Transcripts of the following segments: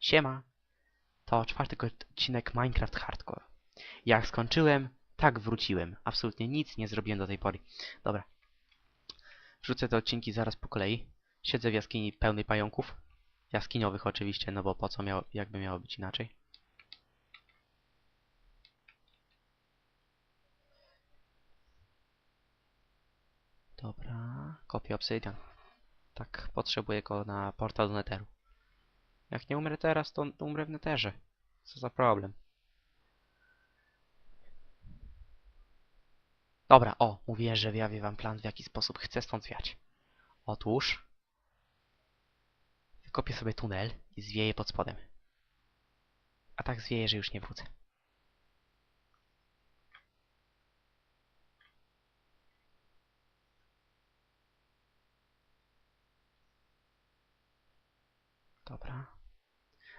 Siema! To czwarty odcinek Minecraft Hardcore. Jak skończyłem, tak wróciłem. Absolutnie nic nie zrobiłem do tej pory. Dobra. Wrzucę te odcinki zaraz po kolei. Siedzę w jaskini pełnej pająków. Jaskiniowych oczywiście, no bo po co miało, jakby miało być inaczej. Dobra, kopię obsydian. Tak, potrzebuję go na portal do Netheru. Jak nie umrę teraz, to umrę w Netherze. Co za problem. Dobra, o, mówię, że wyjawię wam plan, w jaki sposób chcę stąd zwiać. Otóż... Wykopię sobie tunel i zwieję pod spodem. A tak zwieję, że już nie wrócę. Dobra.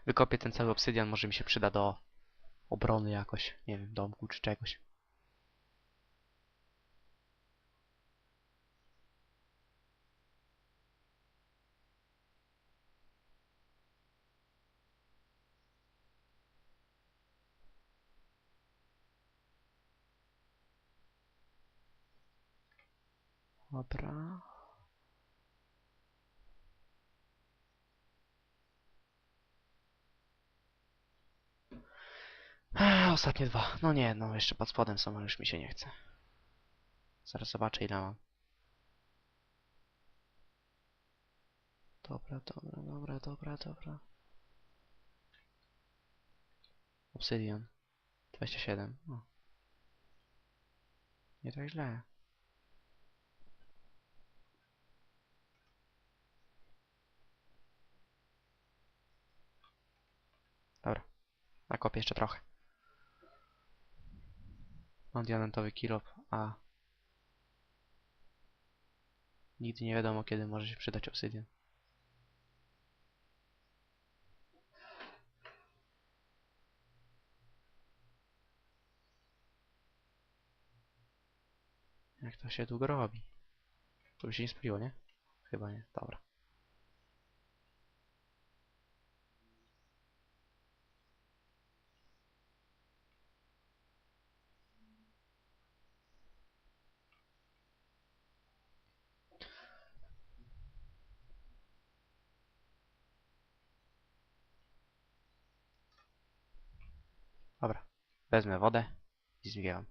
Wykopię ten cały obsydian, może mi się przyda do obrony jakoś, nie wiem, domku czy czegoś. Dobra. Ostatnie dwa. No nie, no jeszcze pod spodem są, ale już mi się nie chce. Zaraz zobaczę ile mam. Dobra, dobra, dobra, dobra, dobra. Obsydian. 27. O. Nie tak źle. Dobra. Nakopię jeszcze trochę. Mam diamentowy kilop, a... Nigdy nie wiadomo, kiedy może się przydać obsydian. Jak to się długo robi? To by się nie spaliło, nie? Chyba nie. Dobra. Dobra. Wezmę wodę i zwijam.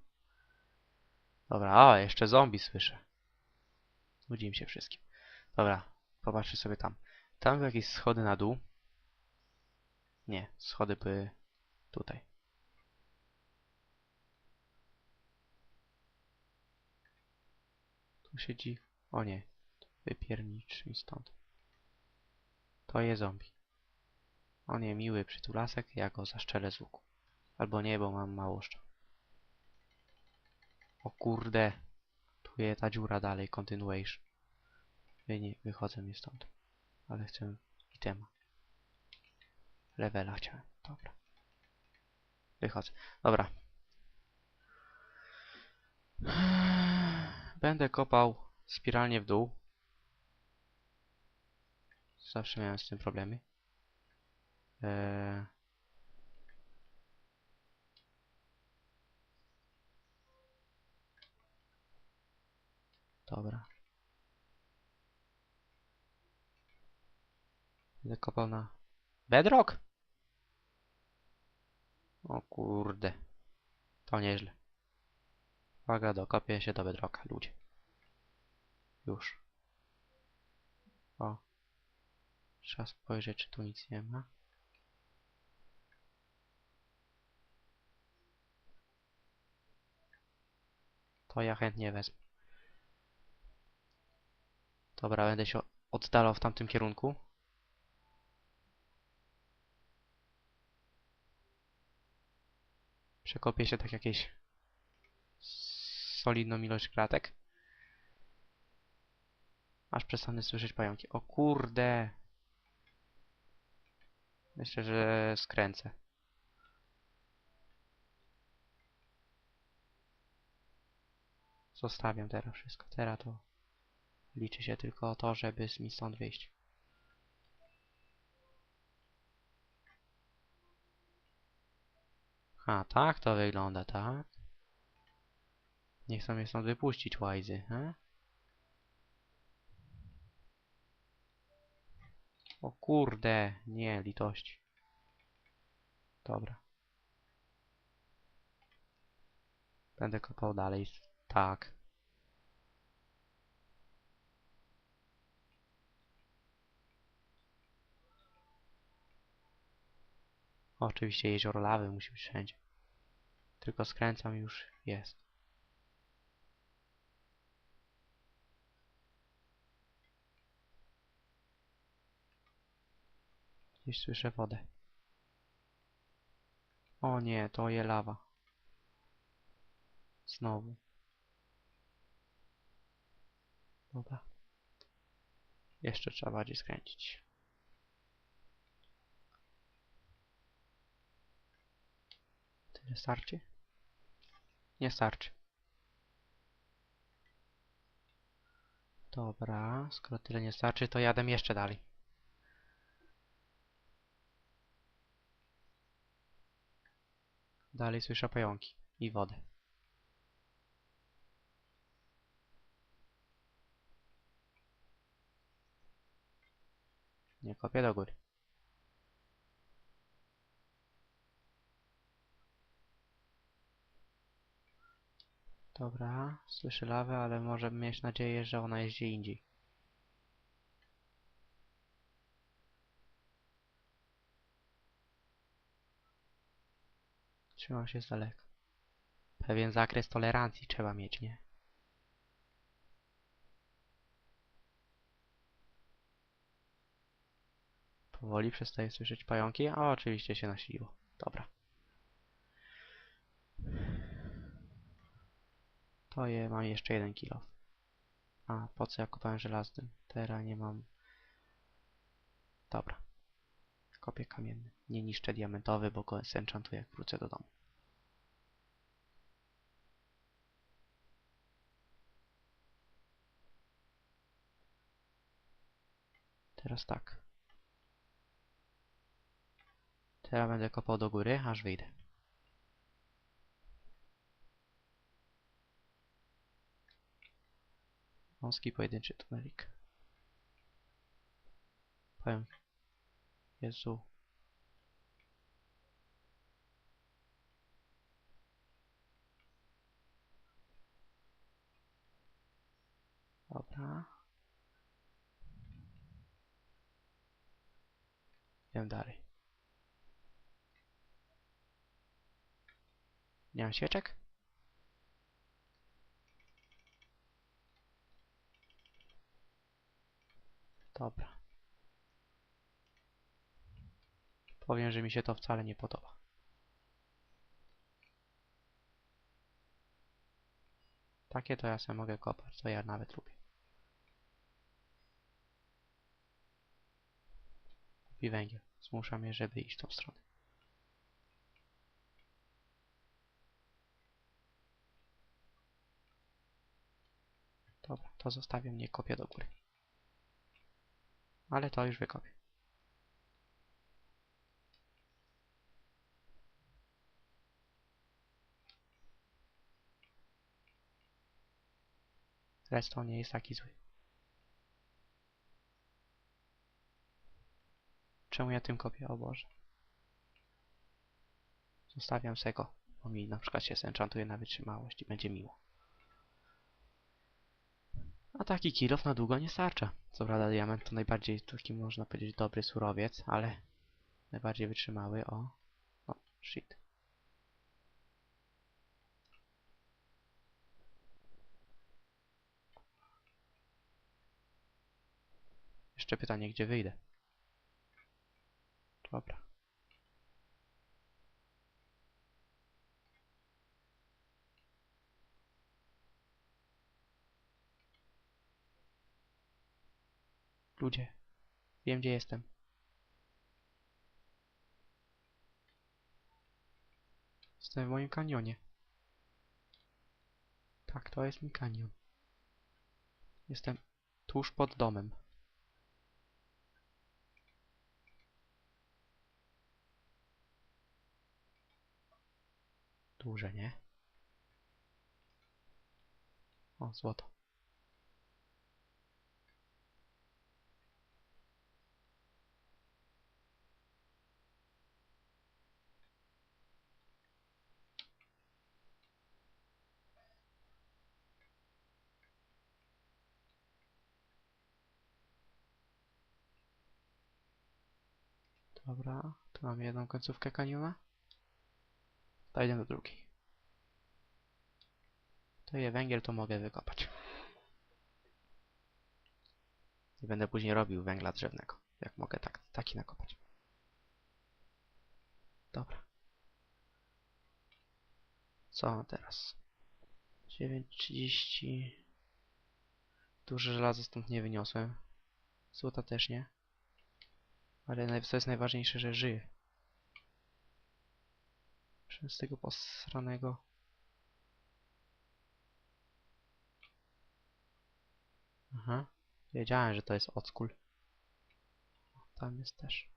Dobra, o, jeszcze zombie słyszę. Nudzi im się wszystkim. Dobra, popatrzcie sobie tam. Tam były jakieś schody na dół. Nie, schody były tutaj. Tu siedzi... O nie, wypiernicz mi stąd. To jest zombie. O nie, miły przytulasek, ja go zaszczelę z łuku. Albo nie, bo mam mało szczał. O kurde. Tu jest ta dziura dalej, continuation. Wy nie, wychodzę mi stąd. Ale chcę itema. Levela chciałem, dobra. Wychodzę. Dobra. Będę kopał spiralnie w dół. Zawsze miałem z tym problemy. Eee... Dobra. Będę kopał na... Bedrock? O kurde. To nieźle. Uwaga, dokopię się do bedrocka, ludzie. Już. O. Trzeba spojrzeć, czy tu nic nie ma. To ja chętnie wezmę. Dobra, będę się oddalał w tamtym kierunku. Przekopię się tak jakieś solidną ilość kratek. Aż przestanę słyszeć pająki. O kurde! Myślę, że skręcę. Zostawiam teraz wszystko. Teraz to liczy się tylko to, żeby mi stąd wyjść. A, tak to wygląda, tak? Nie chcą mnie stąd wypuścić, łajzy, he? O kurde, nie, litości. Dobra. Będę kopał dalej. Tak. Oczywiście jezioro lawy musi być wszędzie. Tylko skręcam już jest. Gdzieś słyszę wodę. O nie, to je lawa. Znowu. Dobra. Jeszcze trzeba bardziej skręcić. Tyle starczy? Nie starczy. Dobra, skoro tyle nie starczy, to jadę jeszcze dalej. Dalej słyszę pająki i wodę. Nie kopię do góry. Dobra, słyszę lawę, ale może mieć nadzieję, że ona jest gdzie indziej. Trzymam się z daleka. Pewien zakres tolerancji trzeba mieć, nie? Powoli przestaję słyszeć pająki, a oczywiście się nasiliło. Dobra. To je mam jeszcze jeden kilo. A, po co ja kupałem żelazny? Teraz nie mam... Dobra. Kopię kamienny. Nie niszczę diamentowy, bo go zenchantuję jak wrócę do domu. Teraz tak. Teraz będę kopał do góry, aż wyjdę. Wąski pojedynczy tunelik. Powiem. Jezu. Dobra. Idę dalej. Nie mam świeczek? Dobra. Powiem, że mi się to wcale nie podoba. Takie to ja sobie mogę kopać, to ja nawet lubię. Kupi węgiel. Zmusza mnie, żeby iść w tą stronę. Dobra, to zostawię mnie kopię do góry. Ale to już wykopię. Redstone nie jest taki zły. Czemu ja tym kopię? O Boże. Zostawiam se go, bo mi na przykład się enchantuje na wytrzymałość i będzie miło. A taki kilof na długo nie starcza. Co prawda diament to najbardziej taki można powiedzieć dobry surowiec, ale najbardziej wytrzymały o... O, shit. Jeszcze pytanie, gdzie wyjdę? Dobra. Ludzie, wiem gdzie jestem. Jestem w moim kanionie. Tak, to jest mój kanion. Jestem tuż pod domem. Duże, nie? O, złoto. Dobra, tu mamy jedną końcówkę kaniona. To idę do drugiej. To je węgiel, to mogę wykopać. I będę później robił węgla drzewnego. Jak mogę tak, taki nakopać. Dobra. Co teraz? 9.30 Duże żelazo stąd nie wyniosłem. Złota też nie. Ale co jest najważniejsze, że żyje. Przez tego posranego. Aha. Wiedziałem, że to jest ockul. Tam jest też.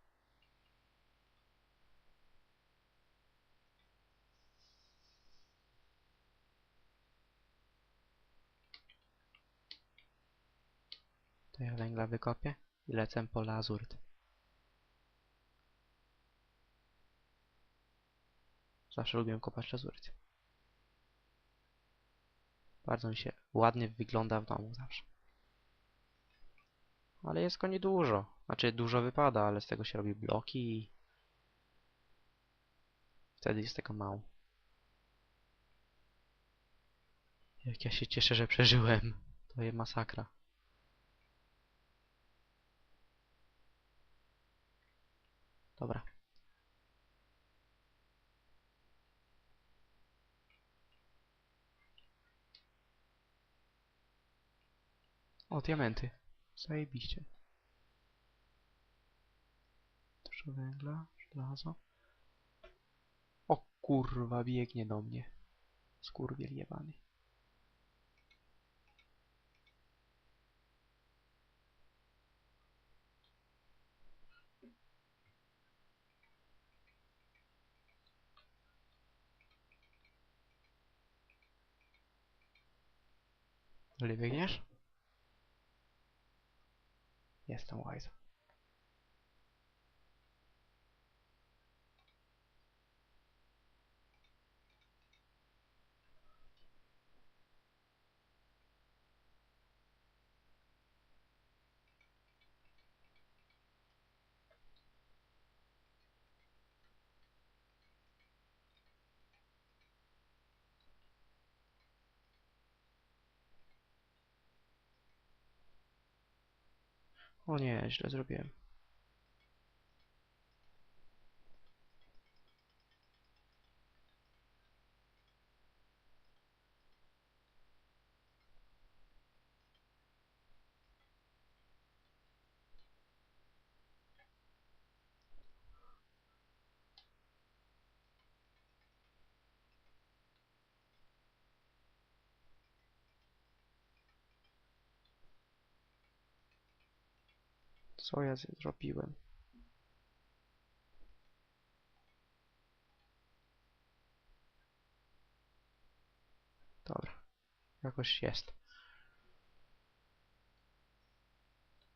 To ja węgla wykopię i lecę po lazuryt. Zawsze lubiłem kopać lazuryt. Bardzo mi się ładnie wygląda w domu zawsze. Ale jest go niedużo. Znaczy dużo wypada, ale z tego się robi bloki i... Wtedy jest tego mało. Jak ja się cieszę, że przeżyłem. To jest masakra. Dobra. O, diamenty. Zajebiście. Dużo węgla, żelazo. O kurwa, biegnie do mnie. Skurwiel jebany. Dalej biegniesz? Jestem łajza. O nie, źle zrobiłem. Co ja zrobiłem? Dobra. Jakoś jest.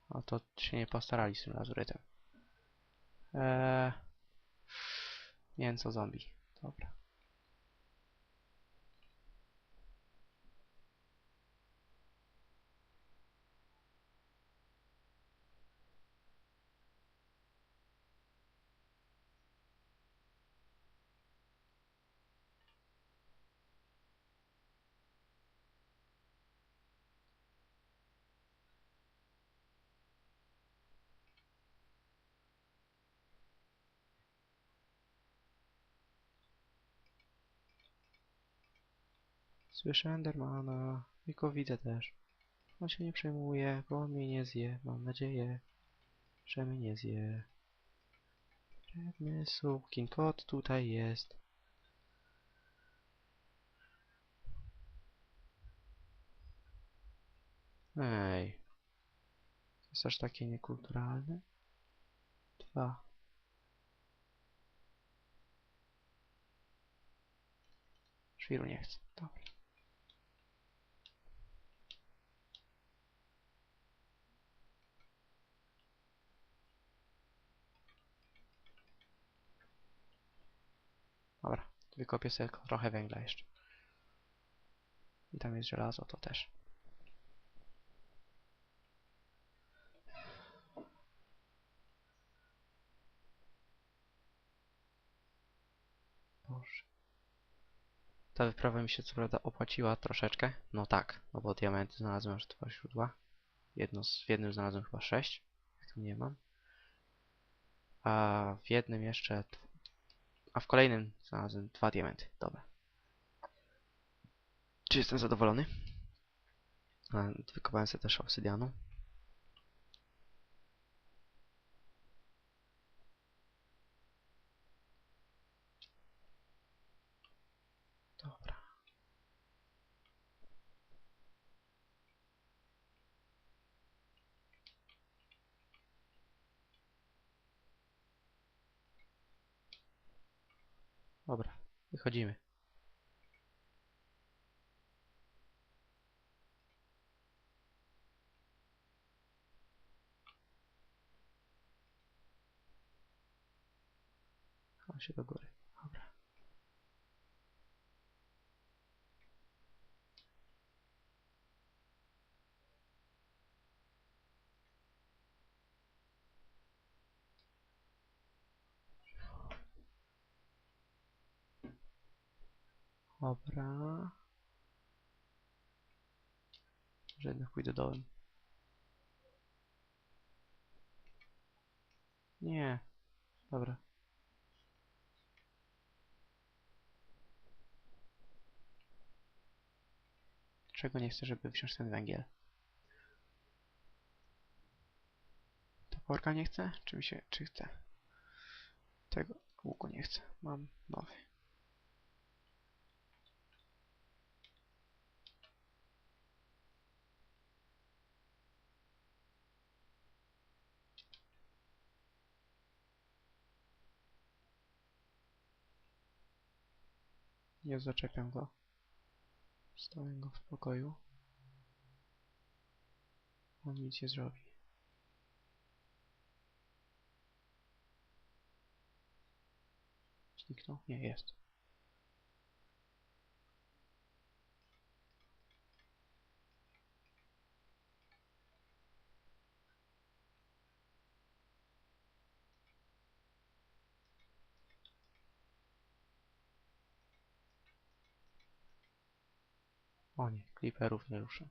A to się nie postarali z tym lazurytem. Eee... Mięso zombie. Dobra. Słyszę Endermana i go widzę też. On się nie przejmuje, bo on mnie nie zje. Mam nadzieję, że mnie nie zje. Wredny sukin kot tutaj jest. Ej. Jest aż takie niekulturalne? Dwa. Świru nie chce. Dobra. Dobra, wykopię sobie trochę węgla jeszcze. I tam jest żelazo, to też. Boże. Ta wyprawa mi się co prawda opłaciła troszeczkę. No tak, no bo diamenty znalazłem aż dwa źródła. Jedno z, w jednym znalazłem chyba sześć. Jak nie mam. A w jednym jeszcze... A w kolejnym znalazłem dwa diamenty. Dobra. Czy jestem zadowolony? Wykopałem sobie też obsydianu. Dobra, wychodzimy. Chowam się do góry. Dobra. Może jednak pójdę dołem. Nie. Dobra. Czego nie chcę, żeby wziąć ten węgiel? Toporka nie chcę? Czy mi się... czy chcę? Tego łuku nie chcę. Mam nowy. Nie zaczepiam go. Stoję go w spokoju. On nic nie zrobi. Zniknął? Nie, jest. Kliperów nie ruszę.